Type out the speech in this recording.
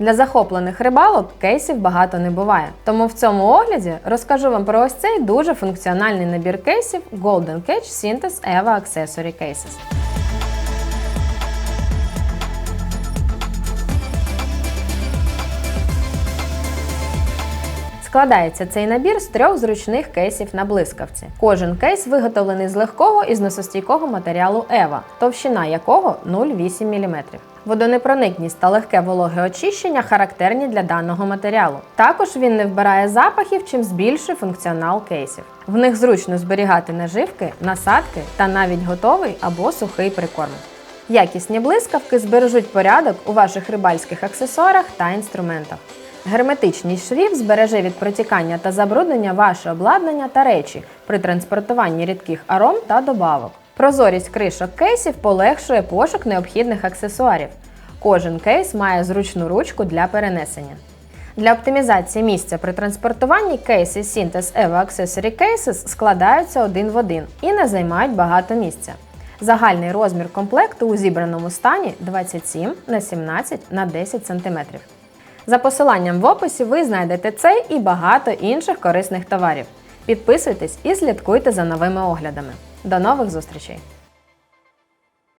Для захоплених рибалок кейсів багато не буває. Тому в цьому огляді розкажу вам про ось цей дуже функціональний набір кейсів Golden Catch Synthes Eva Accessory Cases. Складається цей набір з трьох зручних кейсів на блискавці. Кожен кейс виготовлений з легкого і зносостійкого матеріалу Ева, товщина якого 0,8 мм. Водонепроникність та легке вологе очищення характерні для даного матеріалу. Також він не вбирає запахів, чим збільшує функціонал кейсів. В них зручно зберігати наживки, насадки та навіть готовий або сухий прикорм. Якісні блискавки збережуть порядок у ваших рибальських аксесуарах та інструментах. Герметичність швів збереже від протікання та забруднення ваше обладнання та речі при транспортуванні рідких аром та добавок. Прозорість кришок кейсів полегшує пошук необхідних аксесуарів. Кожен кейс має зручну ручку для перенесення. Для оптимізації місця при транспортуванні кейси Synthes Evo Accessory Cases складаються один в один і не займають багато місця. Загальний розмір комплекту у зібраному стані 27 на 17 на 10 см. За посиланням в описі ви знайдете цей і багато інших корисних товарів. Підписуйтесь і слідкуйте за новими оглядами. До нових зустрічей!